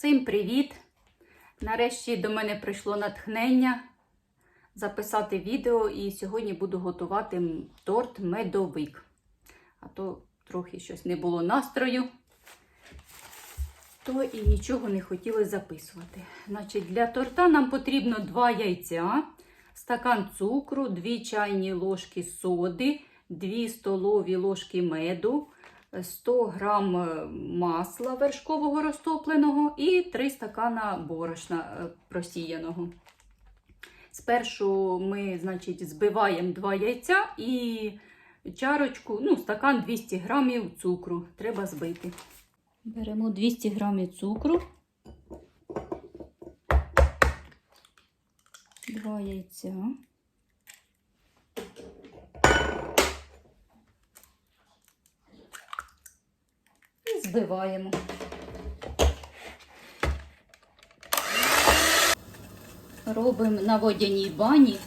Всім привіт! Нарешті до мене прийшло натхнення записати відео, і сьогодні буду готувати торт медовик. А то трохи щось не було настрою, то і нічого не хотіли записувати. Значить, для торта нам потрібно 2 яйця, стакан цукру, 2 чайні ложки соди, 2 столові ложки меду. 100 грам е, масла вершкового розтопленого і 3 стакана борошна е, просіяного. Спершу ми, значить, збиваємо 2 яйця і чарочку, ну, стакан 200 грамів цукру треба збити. Беремо 200 грамів цукру, 2 яйця. і збиваємо. Робимо на водяній бані.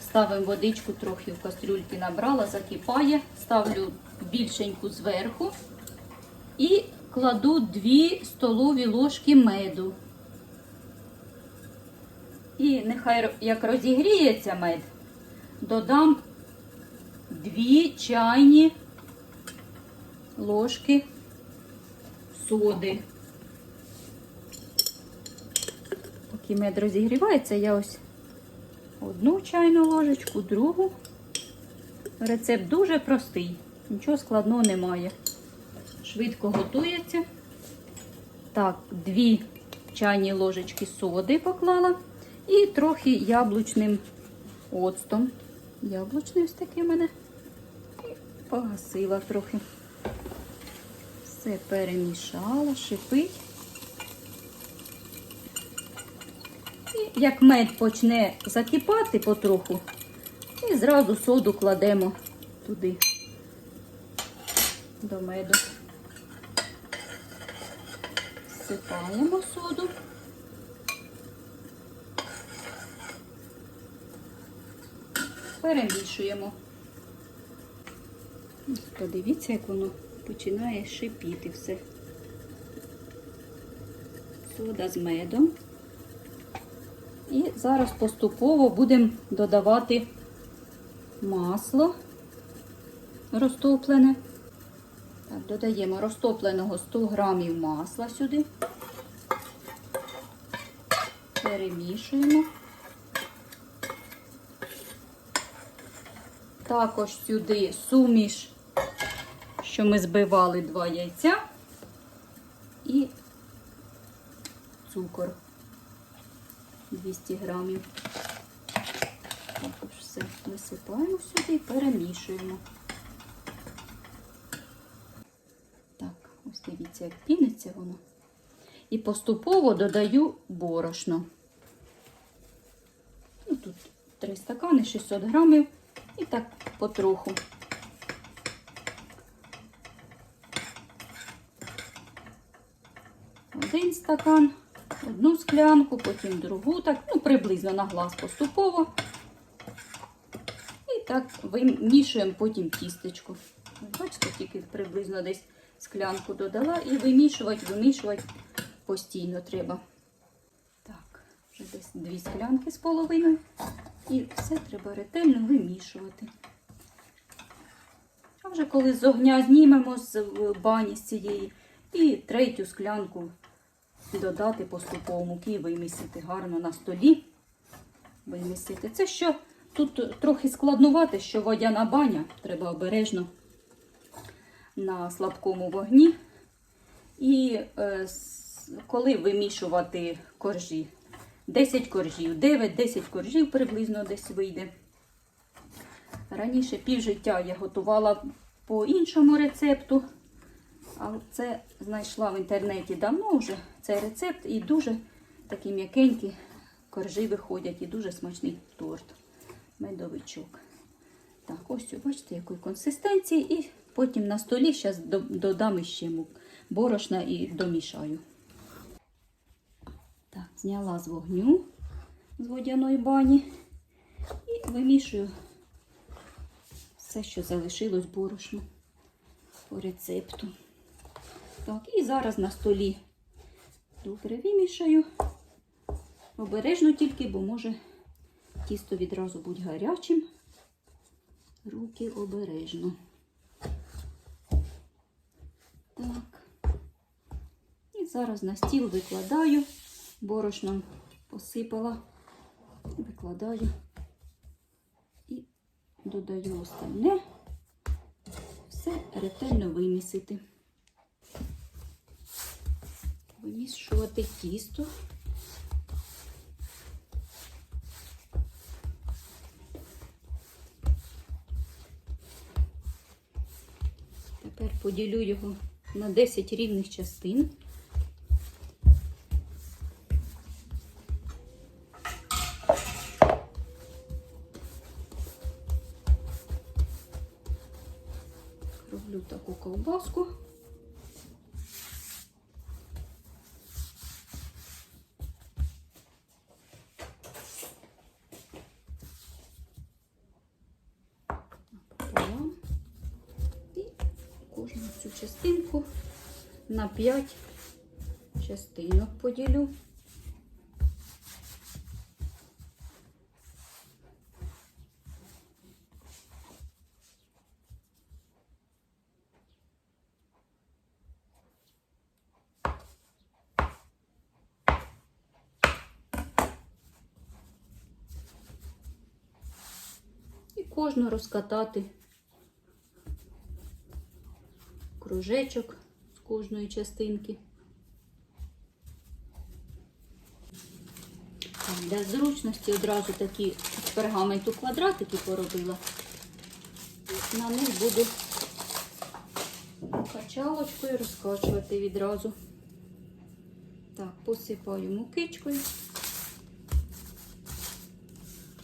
Ставимо водичку трохи в кастрюльки набрала, закипає, ставлю більшеньку зверху і кладу 2 столові ложки меду. І нехай як розігріється мед, додам 2 чайні ложки соди. Поки мед розігрівається, я ось одну чайну ложечку, другу. Рецепт дуже простий, нічого складного немає. Швидко готується. Так, дві чайні ложечки соди поклала і трохи яблучним оцтом. Яблучний ось такий у мене. І погасила трохи. Все перемішала, шипить. І як мед почне закипати потроху, і зразу соду кладемо туди, до меду. Всипаємо соду. Перемішуємо. Подивіться, як воно починає шипіти все. Сода з медом. І зараз поступово будемо додавати масло розтоплене. Так, додаємо розтопленого 100 грамів масла сюди. Перемішуємо. Також сюди суміш що ми збивали два яйця і цукор 200 грамів. Також все висипаємо сюди і перемішуємо. Так, ось дивіться, як піниться воно. І поступово додаю борошно. Ну, тут 3 стакани, 600 грамів. І так потроху. Один стакан, одну склянку, потім другу, так, ну, приблизно на глаз поступово. І так вимішуємо потім тістечко. Бачите, тільки приблизно десь склянку додала і вимішувати, вимішувати постійно треба. Так, вже десь дві склянки з половиною. І все треба ретельно вимішувати. А вже коли з огня знімемо з бані з цієї і третю склянку додати поступово муки вимісити гарно на столі. Вимісити. Це що тут трохи складнувати, що водяна баня, треба обережно на слабкому вогні. І е, коли вимішувати коржі, 10 коржів, 9-10 коржів приблизно десь вийде. Раніше півжиття я готувала по іншому рецепту. А це знайшла в інтернеті давно вже цей рецепт і дуже такі м'якенькі коржі виходять і дуже смачний торт. Медовичок. Так, ось бачите, якої консистенції. І потім на столі зараз додам ще мук борошна і домішаю. Так, зняла з вогню з водяної бані і вимішую все, що залишилось борошно по рецепту. Так, і зараз на столі Добре вимішаю. Обережно тільки, бо може тісто відразу будь гарячим. Руки обережно. Так. І зараз на стіл викладаю. Борошном посипала, викладаю і додаю остальне. Все ретельно вимісити. Вимішувати тісто. Тепер поділю його на 10 рівних частин. Роблю таку ковбаску. Пополам. І цю частинку на 5 частинок поділю. Кожну розкатати кружечок з кожної частинки. Для зручності одразу такі з пергаменту квадратики поробила. На них буду качалочкою розкачувати відразу. Так, посипаю мукичкою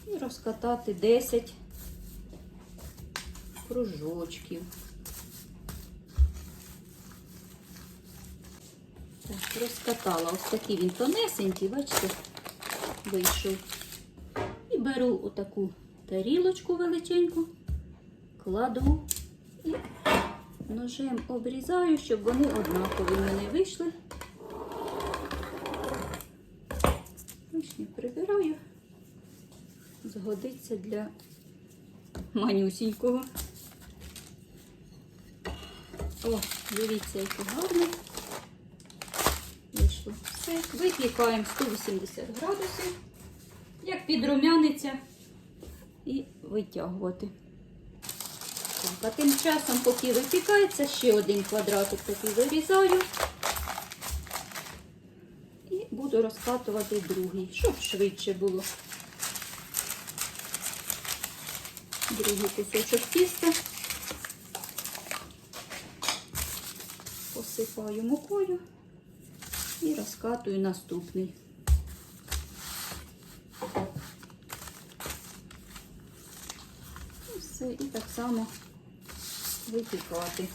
і розкатати 10 кружочків. Так, розкатала. Ось такий він тонесенький, бачите, вийшов. І беру отаку тарілочку величеньку, кладу і ножем обрізаю, щоб вони однакові в мене вийшли. Лишнє прибираю. Згодиться для манюсінького. О, дивіться, який гарний. Вийшло. Випікаємо 180 градусів, як підрумяниться, і витягувати. Так, а тим часом, поки випікається, ще один квадратик такий вирізаю. І буду розкатувати другий, щоб швидше було. Другий кусочок тіста. Посипаю мукою і розкатую наступний. І все, і так само випікати.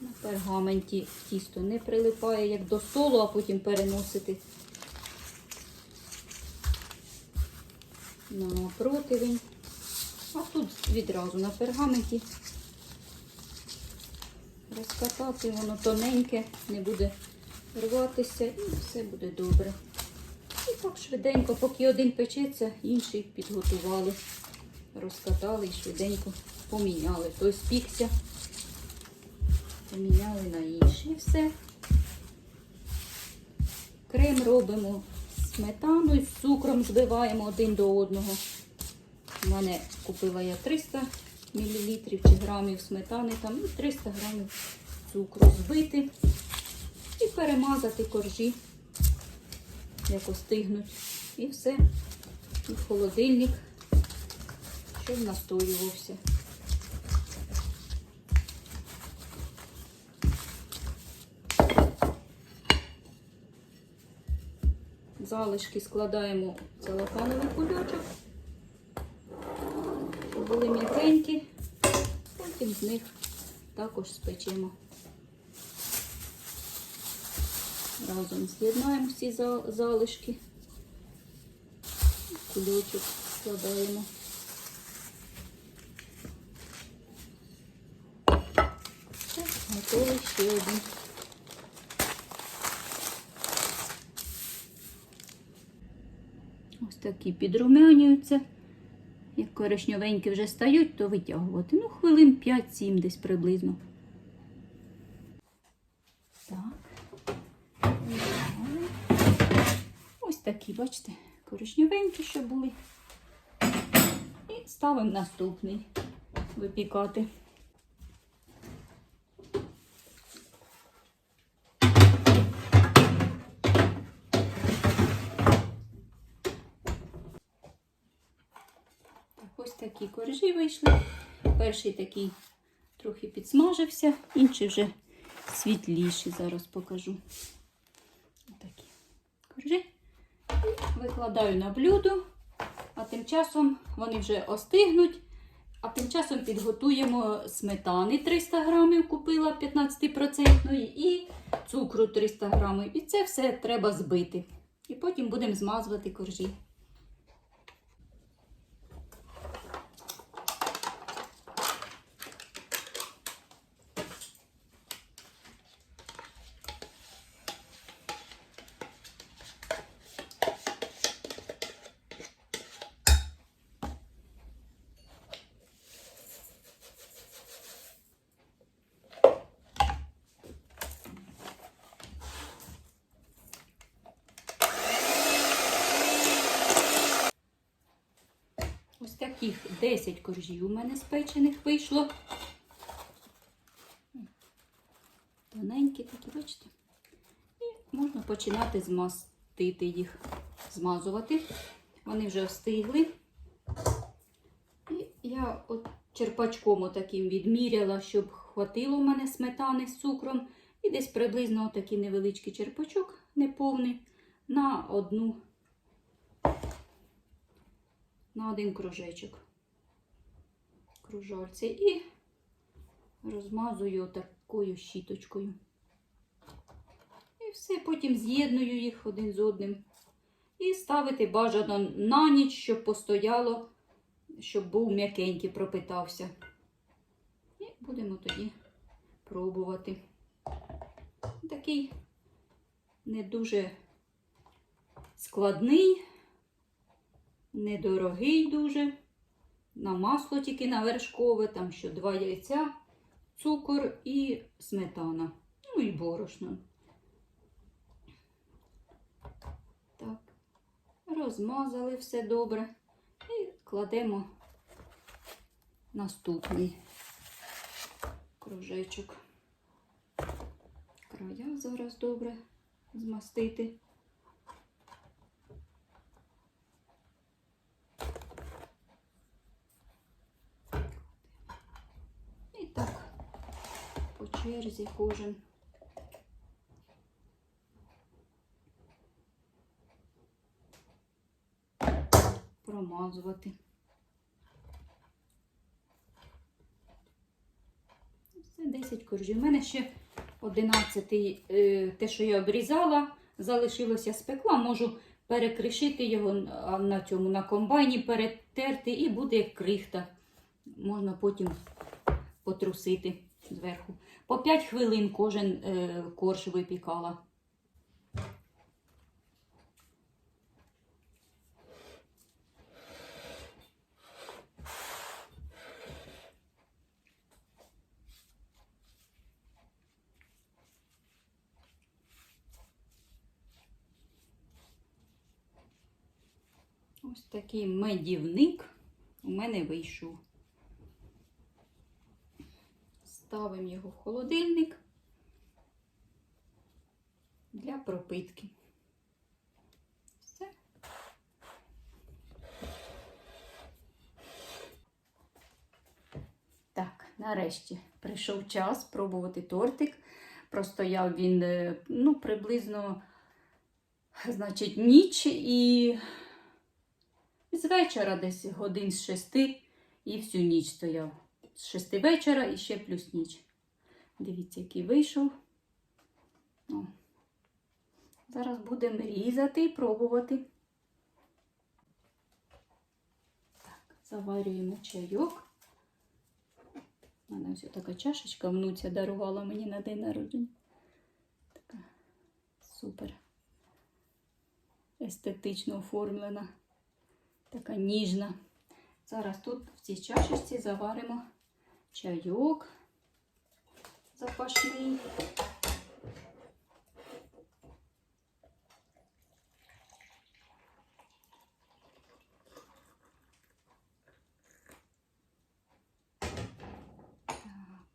На пергаменті тісто не прилипає, як до столу, а потім переносити на противень. А тут відразу на пергаменті розкатати, воно тоненьке, не буде рватися і все буде добре. І так швиденько, поки один печеться, інший підготували, розкатали і швиденько поміняли. Той спікся, поміняли на інший. І все. Крем робимо з сметаною, з цукром збиваємо один до одного. У мене купила я 300 мл чи грамів сметани там і 300 грамів цукру збити і перемазати коржі, як остигнуть. І все. І в холодильник, щоб настоювався. Залишки складаємо в целофановий кульочок були м'якенькі, потім з них також спечемо. Разом з'єднаємо всі за- залишки, кульочок складаємо. Все, готовий ще один. Ось такі підрумянюються. Як коришньовенькі вже стають, то витягувати. Ну, хвилин 5-7 десь приблизно. Так. Ось такі, бачите, коричневенькі ще були. І ставимо наступний випікати. Такі коржі вийшли. Перший такий трохи підсмажився, інший вже світліший. Зараз покажу. Такі коржі. Викладаю на блюдо, а тим часом вони вже остигнуть. А тим часом підготуємо сметани 300 грамів, купила 15% і цукру 300 грамів. І це все треба збити. І потім будемо змазувати коржі. Ось таких 10 коржів у мене спечених вийшло. Тоненькі такі, бачите? І можна починати змастити їх, змазувати. Вони вже остигли. І я от черпачком отаким відміряла, щоб хватило в мене сметани з цукром. І десь приблизно отакий невеличкий черпачок неповний на одну на один кружечок кружальці і розмазую такою щіточкою. І все, потім з'єдную їх один з одним. І ставити бажано на ніч, щоб постояло, щоб був м'якенький, пропитався. І будемо тоді пробувати. Такий не дуже складний недорогий дуже. На масло тільки на вершкове, там що два яйця, цукор і сметана. Ну і борошно. Так, розмазали все добре. І кладемо наступний кружечок. Края зараз добре змастити. І так, по черзі кожен. Промазувати. Це 10 коржів. У мене ще 11 е, те, що я обрізала, залишилося спекла. Можу перекришити його на цьому на комбайні, перетерти і буде як крихта. Можна потім потрусити зверху. По 5 хвилин кожен е, корж випікала. Ось такий медівник у мене вийшов. Ставимо його в холодильник для пропитки. Все. Так, нарешті прийшов час пробувати тортик. Простояв він е, ну, приблизно, значить, ніч і з вечора десь годин з шести і всю ніч стояв. З шести вечора і ще плюс ніч. Дивіться, який вийшов. О. Зараз будемо різати і пробувати. Так, заварюємо чайок. У мене ось така чашечка внуця дарувала мені на день народження. Така супер естетично оформлена, така ніжна. Зараз тут в цій чашечці заваримо чайок запашний.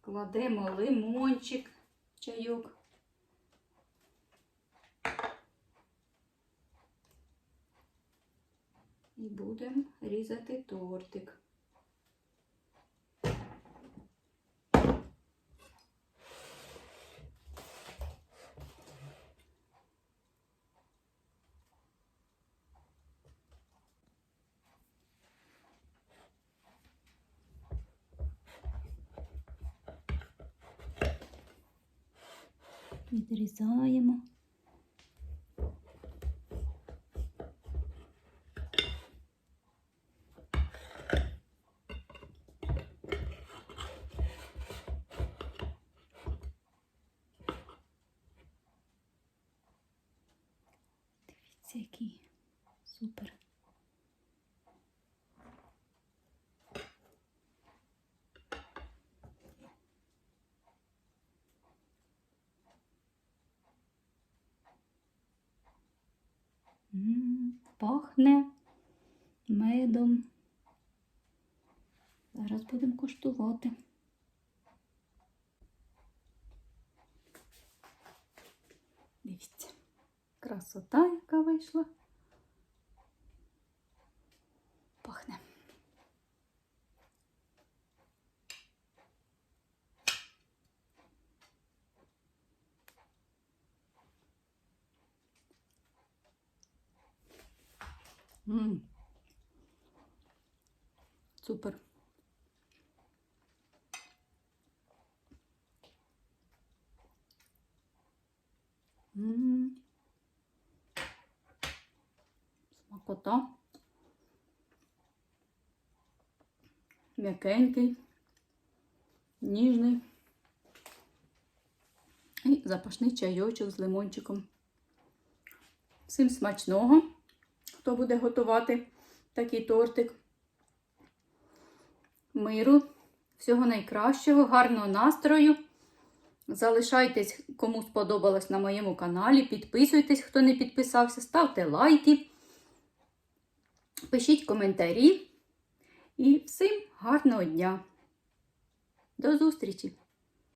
Кладемо лимончик, чайок. І будемо різати тортик. Відрізаємо. Дивіться, який супер. М, Пахне медом. Зараз будемо куштувати. Дивіться, красота, яка вийшла. Пахне. М. Супер. М. Смакота. М'якенький, ніжний. І запашний чайочок з лимончиком. Всім смачного! Хто буде готувати такий тортик. Миру, всього найкращого, гарного настрою. Залишайтесь, кому сподобалось на моєму каналі. Підписуйтесь, хто не підписався, ставте лайки, пишіть коментарі. І всім гарного дня. До зустрічі!